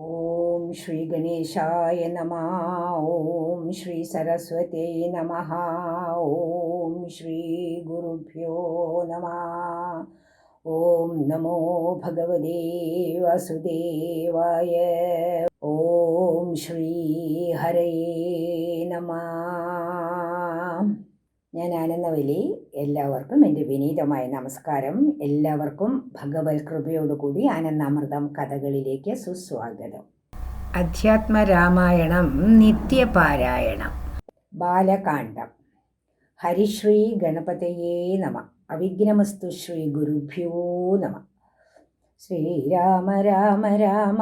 ॐ श्रीगणेशाय नमः ॐ श्रीसरस्वतै नमः ॐ श्रीगुरुभ्यो नमः ॐ नमो भगवते वासुदेवाय ॐ श्रीहरये नमः। ഞാൻ ആനന്ദവലി എല്ലാവർക്കും എന്റെ വിനീതമായ നമസ്കാരം. എല്ലാവർക്കും ഭഗവത് കൃപയോടുകൂടി ആനന്ദാമൃതം കഥകളിലേക്ക് സുസ്വാഗതം. അധ്യാത്മരാമായണം നിത്യപാരായണം. ബാലകാണ്ഡം ഹരിശ്രീ ഗണപതയേ നമ. അവിഘ്നമസ്തു ശ്രീ ഗുരുഭ്യോ നമ. ശ്രീരാമ രാമ രാമ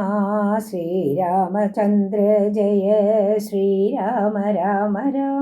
ശ്രീരാമചന്ദ്ര ജയ ശ്രീരാമ രാമ രാമ.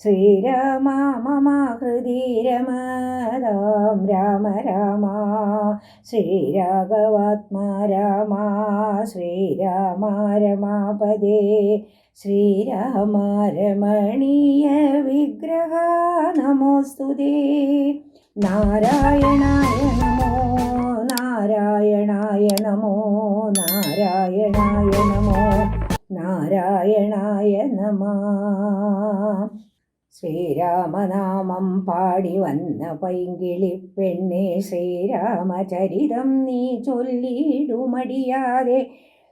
ശ്രീരാമ രാമ രാമ ശ്രീരാഘവാത്മാ രാമ ശ്രീരാമ രമാപദേ ശ്രീരാമ രമണീയ വിഗ്രഹ നമോസ്തു നാരായണായ നമോ നാരായണായ നമോ നാരായണായ നമോ നാരായണായ നമ. ശ്രീരാമനാമം പാടി വന്ന പൈങ്കിളി പെണ്ണെ ശ്രീരാമചരിതം നീ ചൊല്ലിടുമടിയാതെ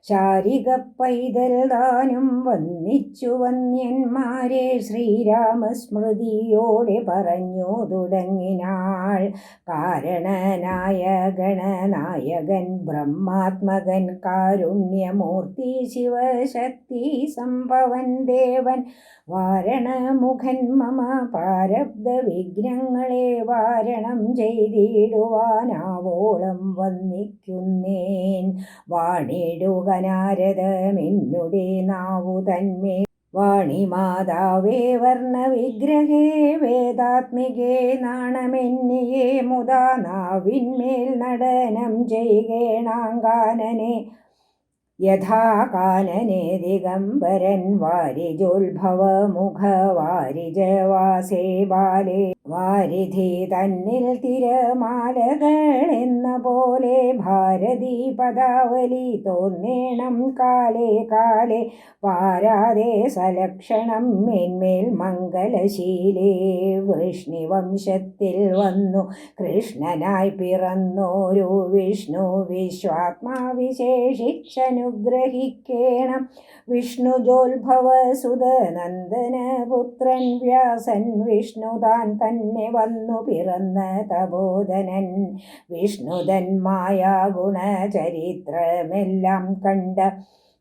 ശാരിക പൈതൽ ദാനം വന്നിച്ചു വന്യന്മാരെ ശ്രീരാമസ്മൃതിയോടെ പറഞ്ഞു തുടങ്ങിനാൾ. കാരണനായ ഗണനായകൻ ബ്രഹ്മാത്മകൻ കാരുണ്യമൂർത്തി ശിവശക്തി സംഭവൻ ദേവൻ വാരണമുഖൻ മമ പ്രാരബ്ധ വിഘ്നങ്ങളെ വാരണം ചെയ്തിടുവാനാവോളം വന്നിക്കുന്നേൻ. വാണിടുക നാരദമെന്നുടെ നാവു തന്മേ വാണിമാതാവേ വർണവിഗ്രഹേ വേദാത്മികേ നാണമെന്നിയേ മുതാ നാവിന്മേൽ നടനം ചെയ്യേണാങ്കാനനെ യഥാകാനനെ ദിഗംബരൻ വാരിജോത്ഭവ മുഖ വാരിജവാസേ ബാലേ. വാരിധി തന്നിൽ തിരമാലകൾ എന്ന പോലെ ഭാരതി പദാവലി തോന്നേണം കാലേ കാലേ. പാരാതെ സലക്ഷണം മേന്മേൽ മംഗലശീലേ. വൃഷ്ണിവംശത്തിൽ വന്നു കൃഷ്ണനായി പിറന്നോരു വിഷ്ണു. വിശ്വാത്മാവിശേഷിച്ചനുഗ്രഹിക്കേണം വിഷ്ണുജോത്ഭവ സുതനന്ദന പുത്രൻ വ്യാസൻ വിഷ്ണുതാൻ തന്നെ വന്നു പിറന്ന തബോധനൻ വിഷ്ണുതന്മായ ഗുണചരിത്രമെല്ലാം കണ്ട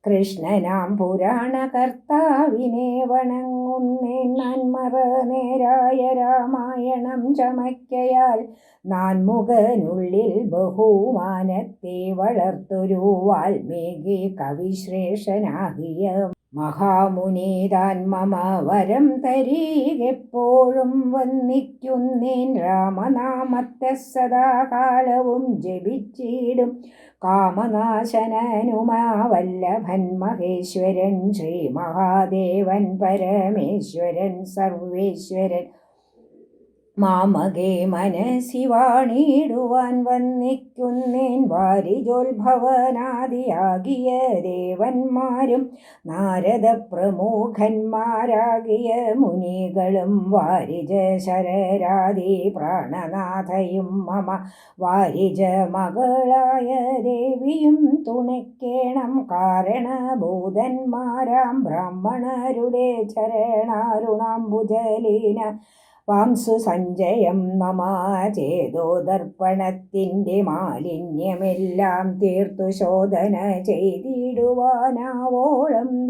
കൃഷ്ണനാം പുരാണകർത്താവിനെ വണങ്ങുന്നേ നന്മറ നേരായ രാമായണം ചമയ്ക്കയാൽ നാൻമുഖനുള്ളിൽ ബഹുമാനത്തെ വളർത്തൊരു വാൽമീകി കവിശ്രേഷ്ഠനാകിയ മഹാമുനീതാൻ മമ വരം തരീകെപ്പോഴും വന്നിക്കുന്നേൻ രാമനാമത്തെ സദാകാലവും ജപിച്ചിടും കാമനാശനനുമാവല്ലഭൻ മഹേശ്വരൻ ശ്രീ മഹാദേവൻ പരമേശ്വരൻ സർവേശ്വരൻ മാമകെ മനസ്സി വാണിടുവാൻ വന്നിക്കുന്നേൻ വാരിജോത്ഭവനാദിയാകിയ ദേവന്മാരും നാരദ പ്രമുഖന്മാരാകിയ മുനികളും വാരിജ ശരരാദി പ്രാണനാഥയും മമ വാരിജ മകളായ ദേവിയും തുണയ്ക്കേണം കാരണഭൂതന്മാരാം ബ്രാഹ്മണരുടെ ചരണാരുണാംബുജലീന വാംസു സഞ്ജയം മമ ചേതോ ദർപ്പണത്തിന്റെ മാലിന്യമെല്ലാം തീർത്തു ശോധന ചെയ്തിടുവാനാവോളം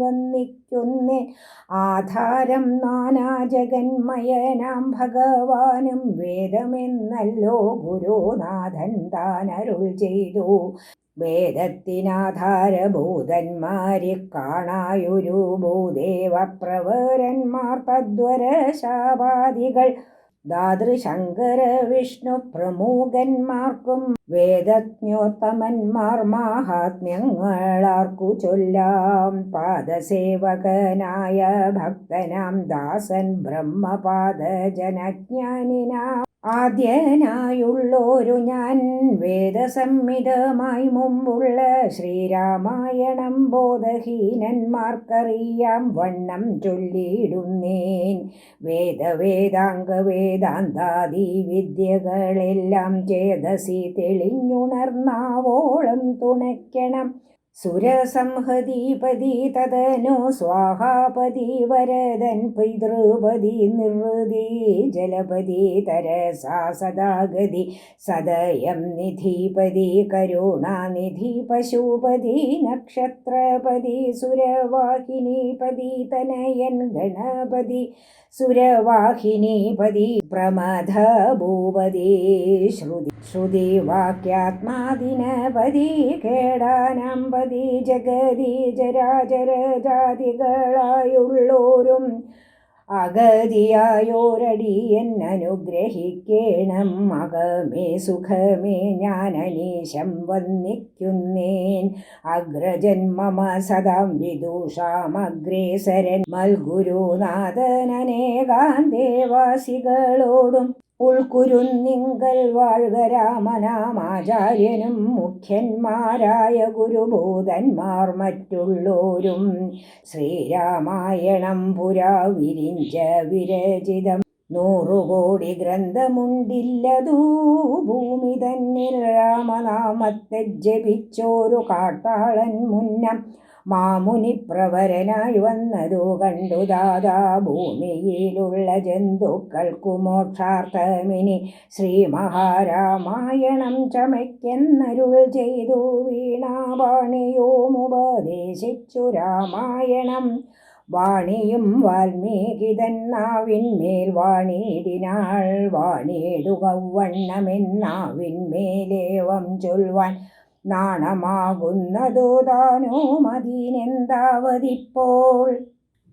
വന്നിക്കുന്നേ. ആധാരം നാനാജഗന്മയനാം ഭഗവാനും വേദമെന്നല്ലോ ഗുരുനാഥൻ അരുൾ ചെയ്തു. വേദത്തിനാധാരഭൂതന്മാരെ കാണായൊരു ഭൂദേവ പ്രവരന്മാർ തദ്വര ശാപാദികൾ ദാതൃശങ്കര വിഷ്ണു പ്രമുഖന്മാർക്കും വേദജ്ഞോത്തമന്മാർ മാഹാത്മ്യങ്ങളാർക്കു ചൊല്ലാം. പാദസേവകനായ ഭക്തനാം ദാസൻ ബ്രഹ്മപാദജനജ്ഞാനിനാം ആദ്യനായുള്ളൊരു ഞാൻ വേദസംഹിതമായി മുമ്പുള്ള ശ്രീരാമായണം ബോധഹീനന്മാർക്കറിയാം വണ്ണം ചൊല്ലിയിടുന്നേൻ. വേദവേദാംഗ വേദാന്താദി വിദ്യകളെല്ലാം ചേതസി തെളിഞ്ഞുണർന്നാവോളം തുണയ്ക്കണം. സുരസംഹതിപതി തദനു സ്വാഹാപതി വരദൻ പിതൃപതി നിർവൃതി ജലപതി തരസാ സദാഗതി സദയം നിധിപതി കരുണാനിധി പശുപതി നക്ഷത്രപതി സുരവാഹിനിപതി തനയൻ ഗണപതി സുരവാഹിനിപതി പ്രമഥ ഭൂപതി ശ്രുതി വാക്യാത്മാദിനപതി കേടാനമ്പതി ജഗതി ജരാചരജാതികളായുള്ളോരും അഗതിയായോരടിയൻ അനുഗ്രഹിക്കേണം. അകമേ സുഖമേ ഞാൻ അനീശം വന്നിക്കുന്നേൻ അഗ്രജന്മമ സദാം വിദൂഷാമഗ്രേസരൻ മൽഗുരുനാഥനേകാൻ ദേവാസികളോടും ഉൾക്കുരുന്നിങ്കൽ വാഴുക രാമനാമാചാര്യനും മുഖ്യന്മാരായ ഗുരുഭൂതന്മാർ മറ്റുള്ളോരും. ശ്രീരാമായണം പുരാ വിരിഞ്ച വിരചിതം. നൂറുകോടി ഗ്രന്ഥമുണ്ടില്ലതൂ. ഭൂമി തന്നിൽ രാമനാമത്തെ ജപിച്ചോരു കാട്ടാളൻ മുന്നം. മാമുനിപ്രവരനായി വന്നതു കണ്ടു ദാദാ ഭൂമിയിലുള്ള ജന്തുക്കൾക്കു മോക്ഷാർത്ഥമിനി ശ്രീ മഹാരാമായണം ചമയ്ക്കെന്നരുൾ ചെയ്തു വീണാവാണിയോമുപദേശിച്ചു രാമായണം. വാണിയും വാൽമീകിതൻ നാവിന്മേൽ വാണിയിടിനാൾ വാണിയിടുക വണ്ണമെന്നാവിന്മേലേവം ചൊൽവാൻ നാണമാകുന്നതോ താനോ മതിനെന്താവതിപ്പോൾ?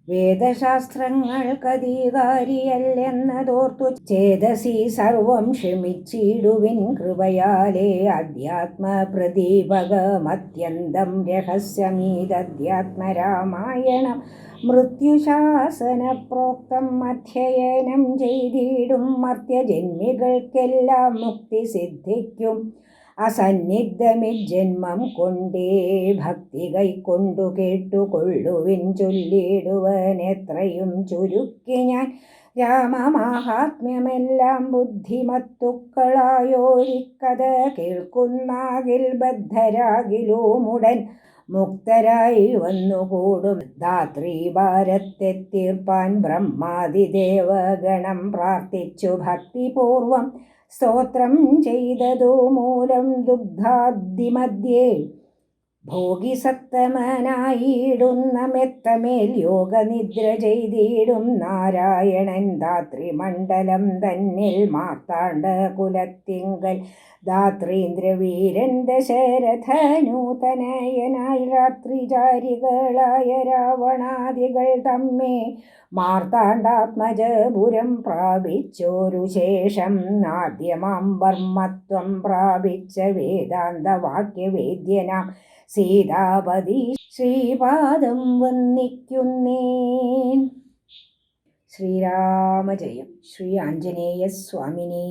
വേദശാസ്ത്രങ്ങൾക്കധികാരിയല്ലെന്നതോർത്തു ചേതസി സർവം ക്ഷമിച്ചിടുവിൻ കൃപയാലേ അധ്യാത്മപ്രദീപകമത്യന്തം രഹസ്യമീതധ്യാത്മരാമായണം മൃത്യുശാസന പ്രോക്തം അധ്യയനം ചെയ്തിടും മർത്യജന്മികൾക്കെല്ലാം മുക്തി സിദ്ധിക്കും അസന്നിഗ്ധമിജന്മം കൊണ്ടേ ഭക്തി കൈക്കൊണ്ടു കേട്ടുകൊള്ളുവിൻ ചൊല്ലിടുവനെത്രയും ചുരുക്കി ഞാൻ. രാമമാഹാത്മ്യമെല്ലാം ബുദ്ധിമത്തുക്കളായോരിക്കഥ കേൾക്കുന്നാകിൽ ബദ്ധരാകിലുമുടൻ മുക്തരായി വന്നുകൂടും. ധാത്രി ഭാരത്തെ തീർപ്പാൻ ബ്രഹ്മാതിദേവഗണം പ്രാർത്ഥിച്ചു ഭക്തിപൂർവം സ്തോത്രം ചെയ്തതോ മൂലം ഭോഗിസത്തമനായിടുന്ന മെത്തമേൽ യോഗനിദ്ര ചെയ്തിടും നാരായണൻ ധാത്രിമണ്ഡലം തന്നിൽ മാർത്താണ്ഡ കുലത്തിങ്കൽ ധാത്രീന്ദ്രവീരൻ ദശരഥനൂതനയനായി രാത്രിചാരികളായ രാവണാദികൾ തമ്മേ മാർത്താണ്ഡാത്മജപുരം പ്രാപിച്ചോരു ശേഷം ആദ്യമാം വർമ്മത്വം പ്രാപിച്ച വേദാന്തവാക്യവേദ്യനാം സീതാപതി ശ്രീപാദം വന്നിക്കുന്നേൻ ശ്രീരാമജയം ശ്രീ ആഞ്ജനേയ സ്വാമിനേ